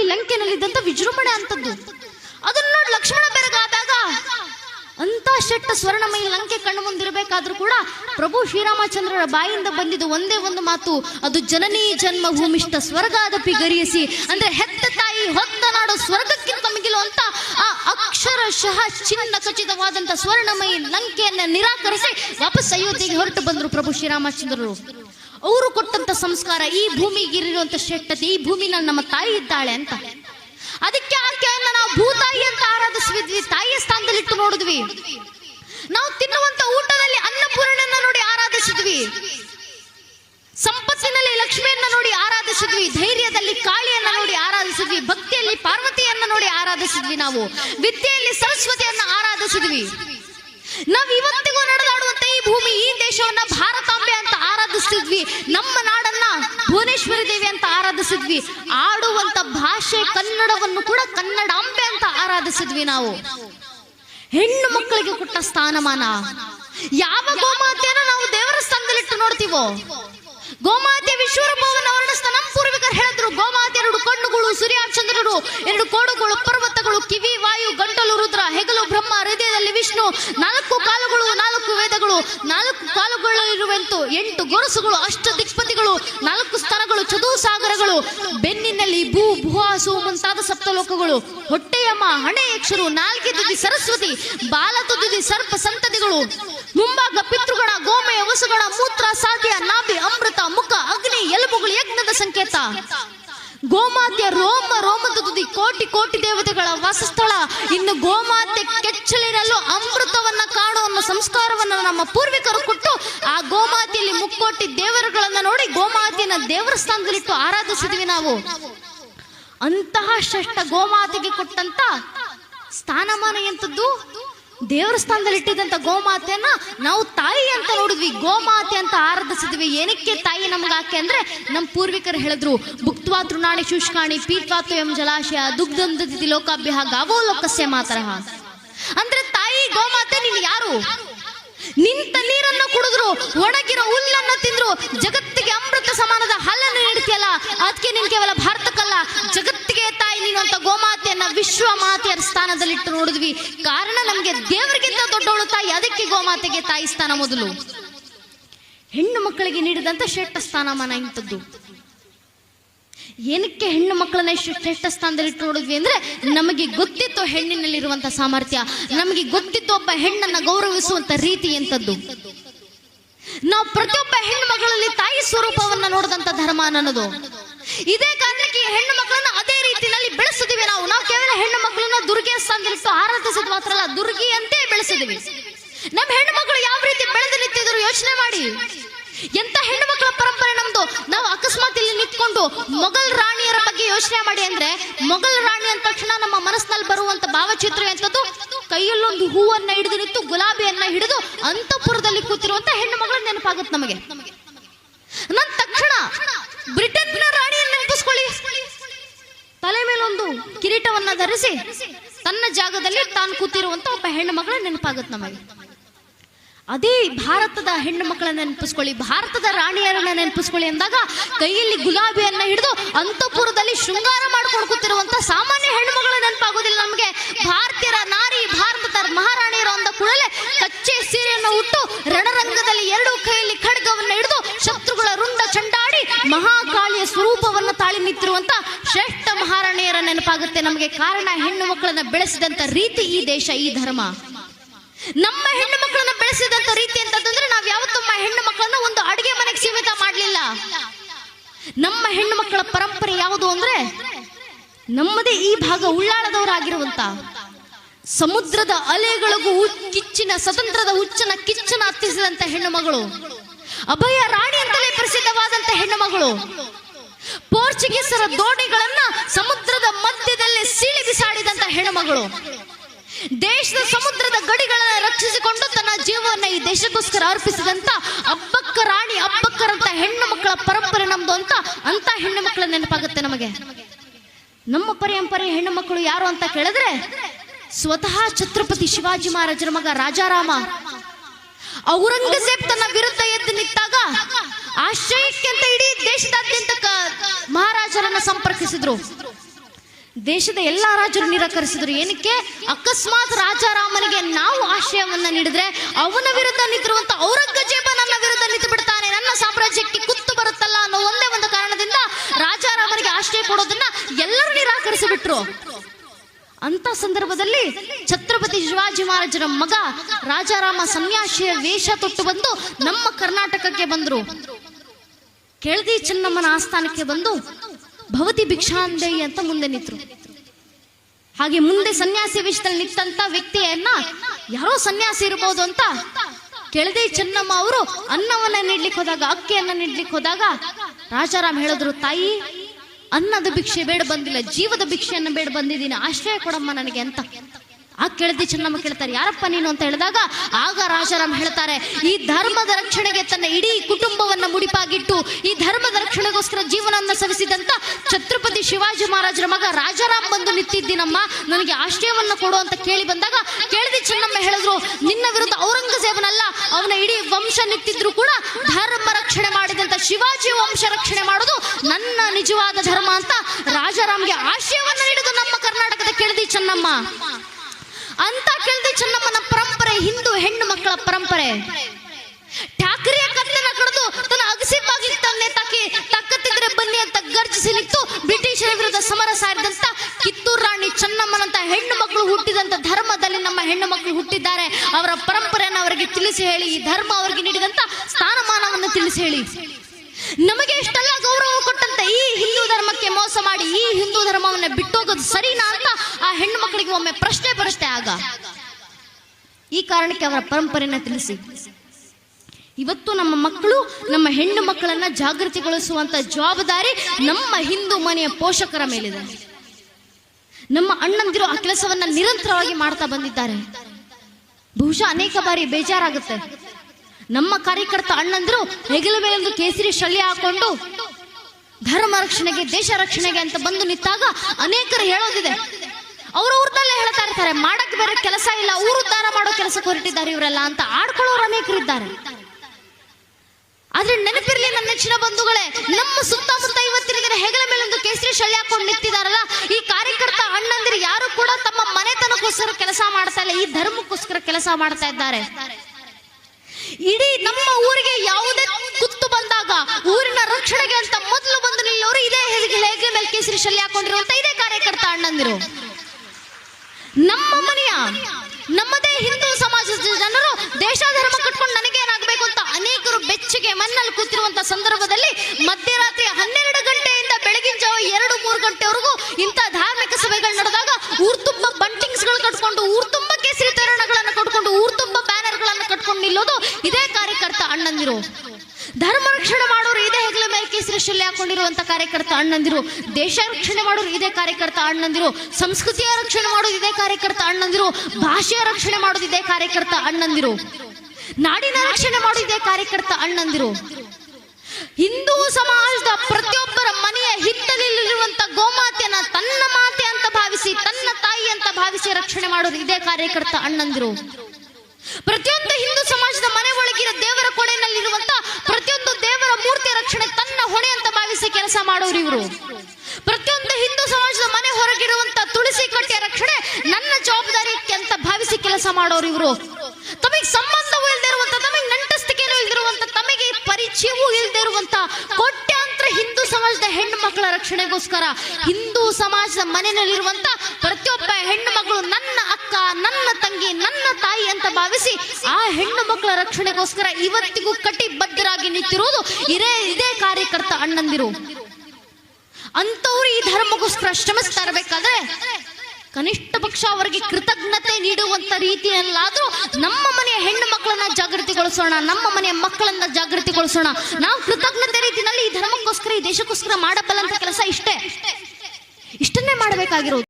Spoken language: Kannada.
ಈ ಲಂಕೆನಲ್ಲಿದ್ದಂಥ ವಿಜೃಂಭಣೆ ಅಂತದ್ದು. ಅದನ್ನ ನೋಡಿ ಲಕ್ಷ್ಮಣ ಬೆರಗಾದಾಗ ಅಂತ ಶೆಟ್ಟ ಸ್ವರ್ಣಮಯ ಲಂಕೆ ಕಣ್ಣು ಮುಂದಿರಬೇಕಾದ್ರೂ ಕೂಡ ಪ್ರಭು ಶ್ರೀರಾಮಚಂದ್ರರ ಬಾಯಿಂದ ಬಂದಿದ್ದು ಒಂದೇ ಒಂದು ಮಾತು. ಅದು ಜನನೀ ಜನ್ಮ ಭೂಮಿಷ್ಠ ಸ್ವರ್ಗಾದಪಿ ಗರಿಯಿಸಿ. ಅಂದ್ರೆ ಹೆತ್ತ ತಾಯಿ ಹೊತ್ತ ನಾಡು ಸ್ವರ್ಗಕ್ಕಿಂತ ಮಿಗಿಲು ಅಂತ ಆ ಅಕ್ಷರಶಃ ಚಿನ್ನ ಖಚಿತವಾದಂತ ಸ್ವರ್ಣಮಯಿ ಲಂಕೆಯನ್ನ ನಿರಾಕರಿಸಿ ವಾಪಸ್ ಅಯೋಧ್ಯೆಗೆ ಹೊರಟು ಬಂದ್ರು ಪ್ರಭು ಶ್ರೀರಾಮಚಂದ್ರರು. ಅವರು ಕೊಟ್ಟಂತ ಸಂಸ್ಕಾರ, ಈ ಭೂಮಿಗಿರುವಂತ ಶ್ರೇಷ್ಠತೆ, ಈ ಭೂಮಿನಲ್ಲಿ ನಮ್ಮ ತಾಯಿ ಇದ್ದಾಳೆ ಅಂತ. ಅದಕ್ಕೆ ಆಕೆಯನ್ನ ನಾವು ಭೂತಾಯಿ ಅಂತ ಆರಾಧಿಸಿದ್ವಿ, ತಾಯಿಯ ಸ್ಥಾನದಲ್ಲಿಟ್ಟು ನೋಡಿದ್ವಿ. ನಾವು ತಿನ್ನುವಂತ ಊಟದಲ್ಲಿ ಅನ್ನಪೂರ್ಣನ ನೋಡಿ ಆರಾಧಿಸಿದ್ವಿ. ಸಂಪತ್ತಿನಲ್ಲಿ ಲಕ್ಷ್ಮಿಯನ್ನ ನೋಡಿ ಆರಾಧಿಸಿದ್ವಿ, ಧೈರ್ಯದಲ್ಲಿ ಕಾಳಿಯನ್ನ ನೋಡಿ ಆರಾಧಿಸಿದ್ವಿ, ಭಕ್ತಿಯಲ್ಲಿ ಪಾರ್ವತಿಯನ್ನ ನೋಡಿ ಆರಾಧಿಸಿದ್ವಿ ನಾವು, ವಿದ್ಯೆಯಲ್ಲಿ ಸರಸ್ವತಿಯನ್ನ ಆರಾಧಿಸಿದ್ವಿ. ನಾವು ಇವತ್ತಿಗೂ ನಡೆದಾಡುವಂತ ಈ ಭೂಮಿ, ಈ ನಮ್ಮ ನಾಡನ್ನ ಭುವನೇಶ್ವರಿ ದೇವಿ ಅಂತ ಆರಾಧಿಸಿದ್ವಿ. ಆಡುವಂತ ಭಾಷೆ ಕನ್ನಡವನ್ನು ಕೂಡ ಕನ್ನಡಾಂಬೆ ಅಂತ ಆರಾಧಿಸಿದ್ವಿ ನಾವು. ಹೆಣ್ಣು ಮಕ್ಕಳಿಗೆ ಕೊಟ್ಟ ಸ್ಥಾನಮಾನ. ಯಾವ ಗೋಮಾತೆಯನ್ನು ನಾವು ದೇವರ ಸ್ಥಾನದಲ್ಲಿಟ್ಟು ನೋಡ್ತೀವೋ? ಗೋಮಾತೆ ವಿಶ್ವರೂಪವನ್ನು ವರ್ಣಿಸ್ತಾ ನಮ್ಮ ಪೂರ್ವಿಕರು ಹೇಳಿದ್ರು, ಗೋಮಾತೆ ಎರಡು ಕಣ್ಣುಗಳು ಸೂರ್ಯಚಂದ್ರರು ಎರಡು ಕೋಡುಗಳು ಪರ್ವತಗಳು ಕಿವಿ, ವಾಯು, ಗಂಟಲು, ರುದ್ರ, ಹೆಗಲು, ಬ್ರಹ್ಮ, ಹೃದಯದಲ್ಲಿ ವಿಷ್ಣು, ನಾಲ್ಕು ಕಾಲುಗಳು, ನಾಲ್ಕು ವೇದಗಳು, ನಾಲ್ಕು ಕಾಲುಗಳಲ್ಲಿರುವಂತೂ ಎಂಟು ಗೊರಸುಗಳು, ಅಷ್ಟ ದಿಕ್ಪತಿಗಳು, ನಾಲ್ಕು ಸ್ತನಗಳು ಚದುಸಾಗರಗಳು, ಬೆನ್ನಿನಲ್ಲಿ ಭೂ ಭುವಾಸು ಮುಂತಾದ ಸಪ್ತಲೋಕಗಳು ಹೊಟ್ಟೆಯಮ್ಮ ಹಣೆ ಯಕ್ಷರು ನಾಲ್ಕೆ ತುದಿ ಸರಸ್ವತಿ, ಬಾಲ ತುದಿ ಸರ್ಪ ಸಂತತಿಗಳು, ಮುಂಭಾಗ ಪಿತೃಗಣ, ಗೋಮಯ ವಸುಗಣ, ಮೂತ್ರ, ಸಾಧ್ಯ, ನಾಭಿ, ಅಮೃತ, ಮುಖ, ಅಗ್ನಿ, ಎಲುಬುಗಳು, ಯಜ್ಞದ ಸಂಕೇತ. ಗೋಮಾತೆಯ ರೋಮ, ರೋಮದ ತುದಿ ಕೋಟಿ ಕೋಟಿ ದೇವತೆಗಳ ವಾಸಸ್ಥಳ. ಇನ್ನು ಗೋಮಾತೆ ಕೆಚ್ಚಲಿನಲ್ಲೂ ಅಮೃತವನ್ನ ಕಾಣುವ ಸಂಸ್ಕಾರವನ್ನ ನಮ್ಮ ಪೂರ್ವಿಕರು ಕೊಟ್ಟು ಆ ಗೋಮಾತೆಯಲ್ಲಿ ಮುಕ್ಕೋಟಿ ದೇವರುಗಳನ್ನ ನೋಡಿ ಗೋಮಾತೆಯನ್ನ ದೇವರ ಸ್ಥಾನದಲ್ಲಿಟ್ಟು ಆರಾಧಿಸಿದ್ವಿ ನಾವು. ಅಂತಹ ಶ್ರೇಷ್ಠ ಗೋಮಾತೆಗೆ ಕೊಟ್ಟಂತ ಸ್ಥಾನಮಾನ ಎಂತದ್ದು? ದೇವರ ಸ್ಥಾನದಲ್ಲಿ ಇಟ್ಟಿದ್ದಂತ ಗೋಮಾತೆಯನ್ನ ನಾವು ತಾಯಿ ಅಂತ ನೋಡಿದ್ವಿ. ಗೋಮಾತೆ ಅಂತ ಆರಾಧಿಸಿದ್ವಿ. ಏನಕ್ಕೆ ತಾಯಿ ನಮ್ಗೆ ಆಕೆ ಅಂದ್ರೆ ನಮ್ಮ ಪೂರ್ವಿಕರು ಹೇಳಿದ್ರು, ಭುಕ್ತ್ವಾ ತೃಣಾಣಿ ಶುಷ್ಕಾಣಿ ಪೀತ್ವಾತು ಎಂ ಜಲಾಶಯ ದುಗ್ಧಂ ದದಿತಿ ಲೋಕಾಭ್ಯ ಗಾವೋ ಲೋಕಸ್ಯ ಮಾತರಹ ಅಂದ್ರೆ ತಾಯಿ ಗೋಮಾತೆ ನೀನು ಯಾರು? ನಿಂತ ನೀರನ್ನ ಕುಡಿದ್ರು, ಒಣಗಿರೋ ಹುಲ್ಲನ್ನ ತಿಂದ್ರು, ಜಗತ್ತಿಗೆ ಅಮೃತ ಸಮಾನದ ಹಲ್ಲನ್ನು ನೀಡ್ತೀಯಲ್ಲ ಅದಕ್ಕೆ ನೀನು ಕೇವಲ ಭಾರತಕ್ಕಲ್ಲ, ಜಗತ್ತಿಗೆ ಅಂತ ಗೋಮಾತೆಯನ್ನ ವಿಶ್ವ ಮಾತೆಯರ ಸ್ಥಾನದಲ್ಲಿಟ್ಟು ನೋಡಿದ್ವಿ. ಕಾರಣ ನಮ್ಗೆ ದೇವರಿಗಿಂತ ದೊಡ್ಡವಳು ತಾಯಿ, ಅದಕ್ಕೆ ಗೋಮಾತೆಗೆ ತಾಯಿ ಸ್ಥಾನ ಮೊದಲು. ಹೆಣ್ಣು ಮಕ್ಕಳಿಗೆ ನೀಡಿದಂತ ಶ್ರೇಷ್ಠ ಸ್ಥಾನಮಾನ ಇಂಥದ್ದು. ಏನಕ್ಕೆ ಹೆಣ್ಣು ಮಕ್ಕಳನ್ನ ಶ್ರೇಷ್ಠ ಸ್ಥಾನದಲ್ಲಿ ನೋಡಿದ್ವಿ ಅಂದ್ರೆ, ನಮಗೆ ಗೊತ್ತಿತ್ತು ಹೆಣ್ಣಿನಲ್ಲಿರುವಂತ ಸಾಮರ್ಥ್ಯ, ನಮಗೆ ಗೊತ್ತಿತ್ತು ಒಬ್ಬ ಹೆಣ್ಣನ್ನ ಗೌರವಿಸುವಂತ ರೀತಿ ಎಂತದ್ದು ನಾವು ಪ್ರತಿಯೊಬ್ಬ ಹೆಣ್ಣು ಮಗಳಲ್ಲಿ ತಾಯಿ ಸ್ವರೂಪವನ್ನ ನೋಡಿದಂತ ಧರ್ಮ ಅನ್ನೋದು. ಇದೇ ಕಾರಣಕ್ಕೆ ಈ ಹೆಣ್ಣು ಮಕ್ಕಳನ್ನ ಅದೇ ರೀತಿನಲ್ಲಿ ಬೆಳೆಸಿದ್ವಿ ನಾವು ನಾವು ಕೇವಲ ಹೆಣ್ಣು ಮಕ್ಕಳನ್ನ ದುರ್ಗೆ ಸ್ಥಾನದಲ್ಲಿಟ್ಟು ಆರಾಧಿಸಿದ್ ಮಾತ್ರ ಅಲ್ಲ, ದುರ್ಗಿ ಅಂತೆ ಬೆಳೆಸಿದ್ವಿ. ನಮ್ಮ ಹೆಣ್ಣು ಮಕ್ಕಳು ಯಾವ ರೀತಿ ಬೆಳೆದು ನಿಂತಿದ್ರು ಯೋಚನೆ ಮಾಡಿ. ಎಂತ ಹೆಣ್ಣು ಮಕ್ಕಳ ಪರಂಪರೆ ನಮ್ದು? ನಾವು ಅಕಸ್ಮಾತ್ ಇಲ್ಲಿ ನಿಂತ್ಕೊಂಡು ಮೊಘಲ್ ರಾಣಿಯರ ಬಗ್ಗೆ ಯೋಚನೆ ಮಾಡಿ ಅಂದ್ರೆ, ಮೊಘಲ್ ರಾಣಿ ಅಂದ ತಕ್ಷಣ ನಮ್ಮ ಮನಸ್ಸಿನಲ್ಲಿ ಬರುವಂತ ಭಾವಚಿತ್ರ ಎಂತದ್ದು ಕೈಯಲ್ಲೊಂದು ಹೂವನ್ನ ಹಿಡಿದು ನಿಂತು ಗುಲಾಬಿಯನ್ನ ಹಿಡಿದು ಅಂತಪುರದಲ್ಲಿ ಕೂತಿರುವಂತ ಹೆಣ್ಣು ಮಗಳು ನೆನಪಾಗುತ್ತೆ ನಮಗೆ. ನನ್ ತಕ್ಷಣ ಬ್ರಿಟನ್ನ ರಾಣಿ ತಲೆ ಮೇಲೊಂದು ಕಿರೀಟವನ್ನ ಧರಿಸಿ ತನ್ನ ಜಾಗದಲ್ಲಿ ತಾನು ಕೂತಿರುವಂತ ಒಬ್ಬ ಹೆಣ್ಣು ಮಗಳ ನೆನಪಾಗುತ್ತೆ ನಮಗೆ. ಅದೇ ಭಾರತದ ಹೆಣ್ಣು ಮಕ್ಕಳನ್ನ ನೆನಪಿಸ್ಕೊಳ್ಳಿ, ಭಾರತದ ರಾಣಿಯರನ್ನ ನೆನಪಿಸ್ಕೊಳ್ಳಿ ಅಂದಾಗ ಕೈಯಲ್ಲಿ ಗುಲಾಬಿಯನ್ನ ಹಿಡಿದು ಅಂತಃಪುರದಲ್ಲಿ ಶೃಂಗಾರ ಮಾಡ್ಕೊಂಡು ಕೂತಿರುವಂತ ಸಾಮಾನ್ಯ ಹೆಣ್ಣು ಮಗಳ ನೆನಪಾಗೋದಿಲ್ಲ ನಮಗೆ. ಭಾರತೀಯರ ನಾರಿ, ಭಾರತದ ಮಹಾರಾಣಿಯರು ಅಂದ ಕೂಡಲೇ ಕಚ್ಚೆ ಸೀರೆಯನ್ನು ಉಟ್ಟು ರಣರಂಗದಲ್ಲಿ ಎರಡು ಕೈಯಲ್ಲಿ ಖಡ್ಗವನ್ನ ಹಿಡಿದು ನೆನಪಾಗುತ್ತೆ. ನಮಗೆ ಕಾರಣ ಹೆಣ್ಣು ಮಕ್ಕಳನ್ನ ಬೆಳೆಸಿದಂತ ರೀತಿ ಈ ದೇಶ, ಈ ಧರ್ಮ. ನಮ್ಮ ಹೆಣ್ಣು ಮಕ್ಕಳನ್ನ ಬೆಳೆಸಿದಂತ ರೀತಿ ಅಂತಂದ್ರೆ ನಾವ್ ಯಾವತ್ತೊಮ್ಮ ಹೆಣ್ಣು ಮಕ್ಕಳನ್ನ ಒಂದು ಅಡಿಗೆ ಮನೆಗೆ ಸೀಮಿತ ಮಾಡ್ಲಿಲ್ಲ. ನಮ್ಮ ಹೆಣ್ಣು ಮಕ್ಕಳ ಪರಂಪರೆ ಯಾವುದು ಅಂದ್ರೆ ನಮ್ಮದೇ ಈ ಭಾಗ ಉಳ್ಳಾಳದವರಾಗಿರುವಂತ ಸಮುದ್ರದ ಅಲೆಗಳಿಗೂ ಕಿಚ್ಚಿನ, ಸ್ವತಂತ್ರದ ಹುಚ್ಚನ ಕಿಚ್ಚನ ಹತ್ತಿಸಿದಂತ ಹೆಣ್ಣು ಮಗಳು. ಅಭಯ ರಾಣಿ ಅಂತಲೇ ಪ್ರಸಿದ್ಧವಾದಂತ ಹೆಣ್ಣು ಮಗಳು. ಪೋರ್ಚುಗೀಸರ ದೋಣಿಗಳನ್ನ ಸಮುದ್ರದ ಮಧ್ಯದಲ್ಲಿ ಸೀಳಿ ಬಿಸಾಡಿದಂತ ಹೆಣ್ಣುಮಗಳು. ದೇಶದ ಸಮುದ್ರದ ಗಡಿಗಳನ್ನ ರಕ್ಷಿಸಿಕೊಂಡು ತನ್ನ ಜೀವವನ್ನ ಈ ದೇಶಕ್ಕೋಸ್ಕರ ಅರ್ಪಿಸಿದಂತ ಅಬ್ಬಕ್ಕ ರಾಣಿ, ಅಬ್ಬಕ್ಕರಂತ ಹೆಣ್ಣು ಮಕ್ಕಳ ಪರಂಪರೆ ನಮ್ದು ಅಂತ ಅಂತ ಹೆಣ್ಣು ಮಕ್ಕಳ ನೆನಪಾಗುತ್ತೆ ನಮಗೆ. ನಮ್ಮ ಪರಂಪರೆ ಹೆಣ್ಣು ಮಕ್ಕಳು ಯಾರು ಅಂತ ಕೇಳಿದ್ರೆ ಸ್ವತಃ ಛತ್ರಪತಿ ಶಿವಾಜಿ ಮಹಾರಾಜರ ಮಗ ರಾಜಾರಾಮ. ಔರಂಗಜೇಬ್ ತನ್ನ ವಿರುದ್ಧ ಎದ್ದು ನಿಂತಾಗ ಆಶ್ರಯಕ್ಕೆ ಅಂತ ಇಡೀ ದೇಶದಾದ್ಯಂತ ಮಹಾರಾಜರನ್ನ ಸಂಪರ್ಕಿಸಿದ್ರು. ದೇಶದ ಎಲ್ಲಾ ರಾಜರು ನಿರಾಕರಿಸಿದ್ರು. ಏನಕ್ಕೆ? ಅಕಸ್ಮಾತ್ ರಾಜಾರಾಮನಿಗೆ ನಾವು ಆಶ್ರಯವನ್ನ ನೀಡಿದ್ರೆ ಅವನ ವಿರುದ್ಧ ನಿಂತಿರುವಂತ ಔರಂಗಜೇಬ ನನ್ನ ವಿರುದ್ಧ ನಿಂತು ಬಿಡ್ತಾನೆ. ನನ್ನ ಸಾಮ್ರಾಜ್ಯಕ್ಕೆ ಕುತ್ತು ಬರುತ್ತಲ್ಲ ಅನ್ನೋ ಒಂದೇ ಒಂದು ಕಾರಣದಿಂದ ರಾಜಾರಾಮನಿಗೆ ಆಶ್ರಯ ಕೊಡೋದನ್ನ ಎಲ್ಲರೂ ನಿರಾಕರಿಸಿಬಿಟ್ರು. ಅಂತ ಸಂದರ್ಭದಲ್ಲಿ ಛತ್ರಪತಿ ಶಿವಾಜಿ ಮಹಾರಾಜರ ಮಗ ರಾಜಾರಾಮ ಸನ್ಯಾಸಿಯ ವೇಷ ತೊಟ್ಟು ಬಂದು ನಮ್ಮ ಕರ್ನಾಟಕಕ್ಕೆ ಬಂದ್ರು. ಕೆಳದಿ ಚೆನ್ನಮ್ಮನ ಆಸ್ಥಾನಕ್ಕೆ ಬಂದು ಭವತಿ ಭಿಕ್ಷಾಂದೇಯಿ ಅಂತ ಮುಂದೆ ನಿಂತರು. ಹಾಗೆ ಮುಂದೆ ಸನ್ಯಾಸಿ ವೇಷದಲ್ಲಿ ನಿಂತಂತ ವ್ಯಕ್ತಿಯನ್ನ ಯಾರೋ ಸನ್ಯಾಸಿ ಇರಬಹುದು ಅಂತ ಕೆಳದಿ ಚೆನ್ನಮ್ಮ ಅವರು ಅನ್ನವನ್ನ ನೀಡ್ಲಿಕ್ಕೆ ಹೋದಾಗ, ಅಕ್ಕಿಯನ್ನ ನೀಡ್ಲಿಕ್ಕೆ ಹೋದಾಗ ರಾಜಾರಾಮ್ ಹೇಳಿದ್ರು, ತಾಯಿ, ಅನ್ನದ ಭಿಕ್ಷೆ ಬೇಡ ಬಂದಿಲ್ಲ, ಜೀವದ ಭಿಕ್ಷೆಯನ್ನು ಬೇಡ ಬಂದಿದ್ದೀನಿ, ಆಶ್ರಯ ಕೊಡಮ್ಮ ನನಗೆ ಅಂತ. ಆ ಕೆಳದಿ ಚೆನ್ನಮ್ಮ ಕೇಳ್ತಾರೆ, ಯಾರಪ್ಪ ನೀನು? ಅಂತ ಹೇಳಿದಾಗ, ಆಗ ರಾಜಾರಾಮ್ ಹೇಳ್ತಾರೆ, ಈ ಧರ್ಮದ ರಕ್ಷಣೆಗೆ ತನ್ನ ಇಡೀ ಕುಟುಂಬವನ್ನ ಮುಡಿಪಾಗಿಟ್ಟು, ಈ ಧರ್ಮದ ರಕ್ಷಣೆಗೋಸ್ಕರ ಜೀವನವನ್ನ ಸವಿಸಿದಂತ ಛತ್ರಪತಿ ಶಿವಾಜಿ ಮಹಾರಾಜರ ಮಗ ರಾಜಾರಾಮ್ ಬಂದು ನಿಂತಿದ್ದೀನಮ್ಮ, ನನಗೆ ಆಶ್ರಯವನ್ನ ಕೊಡು ಅಂತ ಕೇಳಿ ಬಂದಾಗ, ಕೇಳಿದ ಚೆನ್ನಮ್ಮ ಹೇಳಿದ್ರು, ನಿನ್ನ ವಿರುದ್ಧ ಔರಂಗಜೇಬನಲ್ಲ, ಅವನ ಇಡೀ ವಂಶ ನಿಂತಿದ್ರು ಕೂಡ ಧರ್ಮ ರಕ್ಷಣೆ ಮಾಡಿದಂತ ಶಿವಾಜಿ ವಂಶ ರಕ್ಷಣೆ ಮಾಡೋದು ನನ್ನ ನಿಜವಾದ ಧರ್ಮ ಅಂತ ರಾಜಾರಾಮ್ಗೆ ಆಶ್ರಯವನ್ನ ನೀಡಿದ ನಮ್ಮ ಕರ್ನಾಟಕದ ಕೇಳಿದಿ ಚೆನ್ನಮ್ಮ. ಅಂತ ಕೇಳಿದೆ ಚೆನ್ನಮ್ಮನ ಪರಂಪರೆ, ಹಿಂದೂ ಹೆಣ್ಣು ಮಕ್ಕಳ ಪರಂಪರೆ. ಠಾಕ್ರಿಯ ಕತ್ತನ ಕಡಿದು ತನ್ನ ಅಗಸಿ ಬಾಗಿಲು ತನ್ನೇ ತಾಕಿ ತಕ್ಕತ್ತಿದ್ರೆ ಬನ್ನಿ ಅಂತ ಗರ್ಜಿಸಿ ನಿಂತು ಬ್ರಿಟಿಷರ ವಿರುದ್ಧ ಸಮರ ಸಾರಿದಂತ ಕಿತ್ತೂರು ರಾಣಿ ಚೆನ್ನಮ್ಮನಂತ ಹೆಣ್ಣು ಮಕ್ಕಳು ಹುಟ್ಟಿದಂತ ಧರ್ಮದಲ್ಲಿ ನಮ್ಮ ಹೆಣ್ಣು ಮಕ್ಕಳು ಹುಟ್ಟಿದ್ದಾರೆ. ಅವರ ಪರಂಪರೆಯನ್ನು ಅವರಿಗೆ ತಿಳಿಸಿ ಹೇಳಿ, ಈ ಧರ್ಮ ಅವರಿಗೆ ನೀಡಿದಂತ ಸ್ಥಾನಮಾನವನ್ನು ತಿಳಿಸಿ ಹೇಳಿ. ನಮಗೆ ಇಷ್ಟೆಲ್ಲ ಗೌರವ ಕೊಟ್ಟಂತ ಈ ಹಿಂದೂ ಧರ್ಮಕ್ಕೆ ಮೋಸ ಮಾಡಿ ಈ ಹಿಂದೂ ಧರ್ಮವನ್ನ ಬಿಟ್ಟೋಗೋದು ಸರಿನಾ ಅಂತ ಆ ಹೆಣ್ಣು ಮಕ್ಕಳಿಗೆ ಒಮ್ಮೆ ಪ್ರಶ್ನೆ ಬರುತ್ತೆ ಆಗ. ಈ ಕಾರಣಕ್ಕೆ ಅವರ ಪರಂಪರೆನ ತಿಳಿಸಿ. ಇವತ್ತು ನಮ್ಮ ಮಕ್ಕಳು ನಮ್ಮ ಹೆಣ್ಣು ಮಕ್ಕಳನ್ನ ಜಾಗೃತಿಗೊಳಿಸುವಂತ ಜವಾಬ್ದಾರಿ ನಮ್ಮ ಹಿಂದೂ ಮನೆಯ ಪೋಷಕರ ಮೇಲಿದೆ. ನಮ್ಮ ಅಣ್ಣಂದಿರು ಆ ಕೆಲಸವನ್ನ ನಿರಂತರವಾಗಿ ಮಾಡ್ತಾ ಬಂದಿದ್ದಾರೆ. ಬಹುಶಃ ಅನೇಕ ಬಾರಿ ಬೇಜಾರಾಗುತ್ತೆ. ನಮ್ಮ ಕಾರ್ಯಕರ್ತ ಅಣ್ಣಂದ್ರು ಹೆಗಲ ಮೇಲೊಂದು ಕೇಸರಿ ಶಲ್ಯ ಹಾಕೊಂಡು ಧರ್ಮ ರಕ್ಷಣೆಗೆ, ದೇಶ ರಕ್ಷಣೆಗೆ ಅಂತ ಬಂದು ನಿಂತಾಗ ಅನೇಕರು ಹೇಳೋದಿದೆ. ಅವ್ರ ಊರ್ದಲ್ಲೇ ಹೇಳ್ತಾ ಇರ್ತಾರೆ, ಮಾಡಕ್ ಬೇರೆ ಕೆಲಸ ಇಲ್ಲ, ಊರು ಉದ್ಧಾರ ಮಾಡೋ ಕೆಲಸಕ್ಕೆ ಹೊರಟಿದ್ದಾರೆ ಇವರೆಲ್ಲ ಅಂತ ಆಡ್ಕೊಳ್ಳೋರು ಅನೇಕರಿದ್ದಾರೆ ಆದ್ರೆ ನೆನಪಿರ್ಲಿ ನನ್ನ ನೆಚ್ಚಿನ ಬಂಧುಗಳೇ, ನಮ್ಮ ಸುತ್ತಮುತ್ತ ಇವತ್ತಿನ ದಿನ ಹೆಗಲ ಮೇಲೊಂದು ಕೇಸರಿ ಶಲ್ಯ ಹಾಕೊಂಡು ನಿಂತಿದಾರಲ್ಲ, ಈ ಕಾರ್ಯಕರ್ತ ಅಣ್ಣಂದಿರು ಯಾರು ಕೂಡ ತಮ್ಮ ಮನೆತನಕ್ಕೋಸ್ಕರ ಕೆಲಸ ಮಾಡ್ತಾ ಇಲ್ಲ, ಈ ಧರ್ಮಕ್ಕೋಸ್ಕರ ಕೆಲಸ ಮಾಡ್ತಾ ಇದ್ದಾರೆ. ಇಡೀ ನಮ್ಮ ಊರಿಗೆ ಯಾವುದೇ ಕುತ್ತು ಬಂದಾಗ, ಊರಿನ ರಕ್ಷಣೆಗೆ ಅಂತ ಮೊದಲು ಬಂದು ನಿಲ್ಲೋರು ಇದೇ ಹೇಗೆ ಮೇಲೆ ಕೇಸರಿ ಶಲ್ಯ ಹಾಕೊಂಡಿರುವಂತ ಇದೇ ಕಾರ್ಯಕರ್ತ ಅಣ್ಣಂದಿರು. ನಮ್ಮ ಮನೆಯ, ನಮ್ಮದೇ ಹಿಂದೂ ಸಮಾಜದ ಜನರು ದೇಶ ಧರ್ಮ ಕಟ್ಕೊಂಡು ನನಗೇನಾಗಬೇಕು ಅಂತ ಅನೇಕರು ಬೆಚ್ಚಗೆ ಮಣ್ಣಲ್ಲಿ ಕೂತಿರುವಂತ ಸಂದರ್ಭದಲ್ಲಿ ಮಧ್ಯರಾತ್ರಿ ಹನ್ನೆರಡು ಗಂಟೆಯಿಂದ ಬೆಳಗಿನ ಜಾವ ಎರಡು ಮೂರು ಗಂಟೆವರೆಗೂ ಇಂಥ ಧಾರ್ಮಿಕ ಸಭೆಗಳು ನಡೆದಾಗ ಊರ್ ತುಂಬ ಬಂಟಿಂಗ್ಸ್ಗಳು ಕಟ್ಕೊಂಡು ಊರ್ ತುಂಬ ಕೇಸರಿ ತೋರಣಗಳನ್ನು ಕಟ್ಕೊಂಡು ಊರ್ ತುಂಬ ಬ್ಯಾನರ್ಗಳನ್ನು ಕಟ್ಕೊಂಡು ನಿಲ್ಲೋದು? ಇದೇ ಕಾರ್ಯಕರ್ತ ಅಣ್ಣಂದಿರು. ಧರ್ಮ ರಕ್ಷಣೆ ಮಾಡೋರು ಇದೇ ಹೆಗ್ಲ ಮೇಲೆ ಕೇಸರಿ ಹಾಕೊಂಡಿರುವಂತ ಕಾರ್ಯಕರ್ತ ಅಣ್ಣಂದಿರು. ದೇಶ ರಕ್ಷಣೆ ಮಾಡೋರು ಇದೇ ಕಾರ್ಯಕರ್ತ ಅಣ್ಣಂದಿರು. ಸಂಸ್ಕೃತಿಯ ರಕ್ಷಣೆ ಮಾಡೋದು ಇದೇ ಕಾರ್ಯಕರ್ತ ಅಣ್ಣಂದಿರು. ಭಾಷೆಯ ರಕ್ಷಣೆ ಮಾಡೋದು ಇದೇ ಕಾರ್ಯಕರ್ತ ಅಣ್ಣಂದಿರು. ನಾಡಿನ ರಕ್ಷಣೆ ಮಾಡೋದು ಇದೇ ಕಾರ್ಯಕರ್ತ ಅಣ್ಣಂದಿರು. ಹಿಂದೂ ಸಮಾಜದ ಪ್ರತಿಯೊಬ್ಬರ ಮನೆಯ ಹಿತ್ತಲಿರುವಂತ ಗೋಮಾತೆಯನ್ನ ತನ್ನ ಮಾತೆ ಅಂತ ಭಾವಿಸಿ, ತನ್ನ ತಾಯಿ ಅಂತ ಭಾವಿಸಿ ರಕ್ಷಣೆ ಮಾಡೋರು ಇದೇ ಕಾರ್ಯಕರ್ತ ಅಣ್ಣಂದಿರು. ಪ್ರತಿಯೊಂದು ಹಿಂದೂ ಸಮಾಜದ ಮನೆ ಒಳಗಿರ ದೇವರ ಕೊಡೆಯಲ್ಲಿರುವಂತ ಪ್ರತಿಯೊಂದು ದೇವರ ಮೂರ್ತಿಯ ರಕ್ಷಣೆ ತನ್ನ ಹೊಣೆ ಅಂತ ಭಾವಿಸಿ ಕೆಲಸ ಮಾಡೋರು ಇವರು. ಪ್ರತಿಯೊಂದು ಹಿಂದೂ ಸಮಾಜದ ಮನೆ ಹೊರಗಿರುವಂತ ತುಳಸಿ ಕಟ್ಟೆಯ ರಕ್ಷಣೆ ನನ್ನ ಜವಾಬ್ದಾರಿ ಅಂತ ಭಾವಿಸಿ ಕೆಲಸ ಮಾಡೋರು ಇವರು. ತಮಗೆ ಸಂಬಂಧವೂ ಇಲ್ಲದೆ ಇರುವಂತ ತಮಗೆ ನಂಟಸ್ತಿಕೆಯೂ ಇಲ್ದಿರುವಂತ, ತಮಗೆ ಪರಿಚಯವೂ ಸಮಾಜದ ಹೆಣ್ಣು ಮಕ್ಕಳ ರಕ್ಷಣೆಗೋಸ್ಕರ ಹಿಂದೂ ಸಮಾಜದ ಮನೆಯಲ್ಲಿರುವಂತ ಪ್ರತಿಯೊಬ್ಬ ಹೆಣ್ಣು ಮಕ್ಕಳು ನನ್ನ ಅಕ್ಕ, ನನ್ನ ತಂಗಿ, ನನ್ನ ತಾಯಿ ಅಂತ ಭಾವಿಸಿ ಆ ಹೆಣ್ಣು ಮಕ್ಕಳ ರಕ್ಷಣೆಗೋಸ್ಕರ ಇವತ್ತಿಗೂ ಕಟಿಬದ್ಧರಾಗಿ ನಿಂತಿರುವುದು ಇದೇ ಇದೇ ಕಾರ್ಯಕರ್ತ ಅಣ್ಣಂದಿರು. ಅಂತವ್ರು ಈ ಧರ್ಮಗೋಸ್ಕರ ಶ್ರಮಿಸ್ತಾ ಇರಬೇಕಾದ್ರೆ ಕನಿಷ್ಠ ಪಕ್ಷ ಅವರಿಗೆ ಕೃತಜ್ಞತೆ ನೀಡುವಂತ ರೀತಿಯಲ್ಲಾದ್ರೂ ನಮ್ಮ ಮನೆಯ ಹೆಣ್ಣು ಮಕ್ಕಳನ್ನ ಜಾಗೃತಿಗೊಳಿಸೋಣ, ನಮ್ಮ ಮನೆಯ ಮಕ್ಕಳನ್ನ ಜಾಗೃತಿಗೊಳಿಸೋಣ. ನಾವು ಕೃತಜ್ಞತೆ ರೀತಿಯಲ್ಲಿ ಈ ಧರ್ಮಕ್ಕೋಸ್ಕರ, ಈ ದೇಶಕ್ಕೋಸ್ಕರ ಮಾಡಬಲ್ಲಂತ ಕೆಲಸ ಇಷ್ಟೇ. ಇಷ್ಟನ್ನೇ ಮಾಡಬೇಕಾಗಿರೋದು.